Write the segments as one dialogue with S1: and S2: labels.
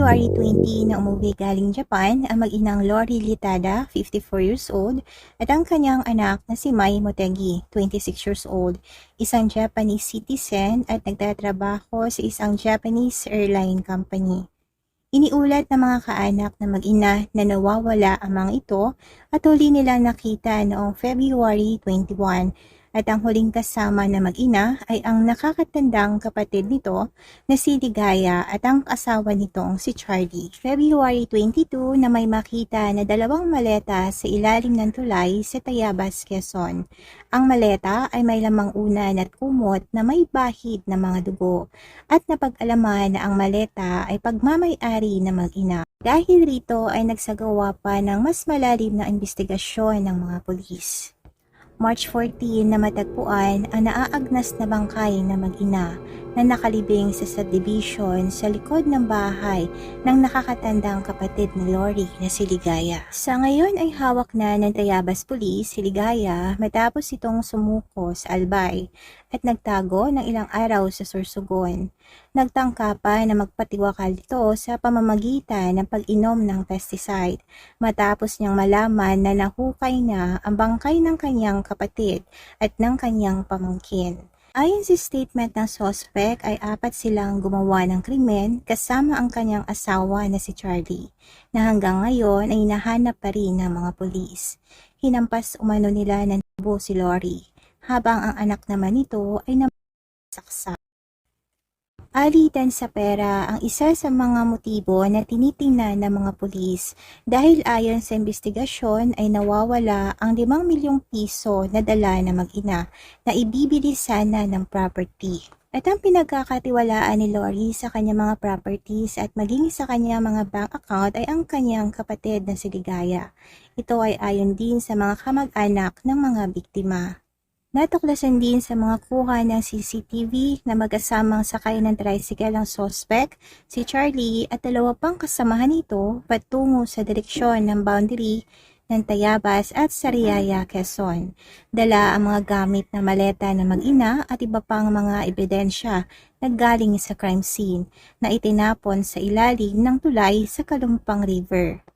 S1: February 20 na umuwi galing Japan ang mag-inang Lori Litada, 54 years old, at ang kanyang anak na si Mai Motegi, 26 years old, isang Japanese citizen at nagtatrabaho sa isang Japanese airline company. Iniulat ng mga kaanak na mag-ina na nawawala ang mga ito at huli nila nakita noong February 21 at ang huling kasama na mag-ina ay ang nakakatandang kapatid nito na si Ligaya at ang asawa nitong si Charlie. February 22 na may makita na dalawang maleta sa ilalim ng tulay sa Tayabas, Quezon. Ang maleta ay may lamang unan at kumot na may bahid na mga dugo at napag-alaman na ang maleta ay pagmamayari na mag-ina. Dahil rito ay nagsagawa pa ng mas malalim na investigasyon ng mga pulis. March 14 na matagpuan ang naaagnas na bangkay na mag-ina na nakalibing sa subdivision sa likod ng bahay ng nakakatandang kapatid ni Lori na si Ligaya. Sa ngayon ay hawak na ng Tayabas Police si Ligaya matapos itong sumuko sa Albay at nagtago ng ilang araw sa Sorsogon. Nagtangka pa na magpatiwakal ito sa pamamagitan ng pag-inom ng pesticide matapos niyang malaman na nahukay na ang bangkay ng kanyang kapatid at ng kanyang pamangkin. Ayon sa statement ng sospek ay apat silang gumawa ng krimen kasama ang kanyang asawa na si Charlie na hanggang ngayon ay nahanap pa rin ng mga pulis. Hinampas umano nila ng tubo si Lori habang ang anak naman nito ay nasaksak. Alitan sa pera ang isa sa mga motibo na tinitingnan ng mga pulis dahil ayon sa investigasyon ay nawawala ang 5 milyong piso na dala na mag-ina na ibibili sana ng property. At ang pinagkakatiwalaan ni Lori sa kanyang mga properties at maging sa kanyang mga bank account ay ang kanyang kapatid na si Ligaya. Ito ay ayon din sa mga kamag-anak ng mga biktima. Natuklasan din sa mga kuha ng CCTV na mag-asamang sakay ng tricycle ang sospek, si Charlie at dalawa pang kasamahan nito patungo sa direksyon ng boundary ng Tayabas at Sariaya, Quezon. Dala ang mga gamit na maleta ng mag-ina at iba pang mga ebidensya na galing sa crime scene na itinapon sa ilalim ng tulay sa Kalumpang River.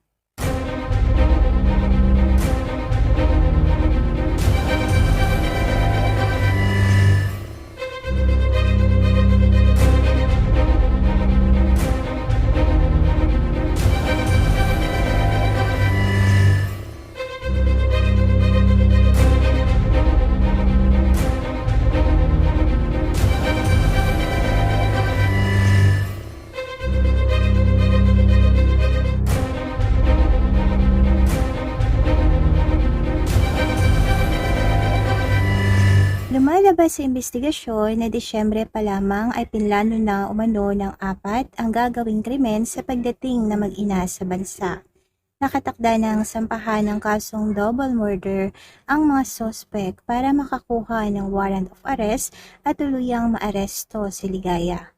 S1: Lumalabas sa investigasyon na Disyembre pa lamang ay pinlano na umano ng apat ang gagawing krimen sa pagdating na mag-ina sa bansa. Nakatakda ng sampahan ng kasong double murder ang mga sospek para makakuha ng warrant of arrest at tuluyang maaresto si Ligaya.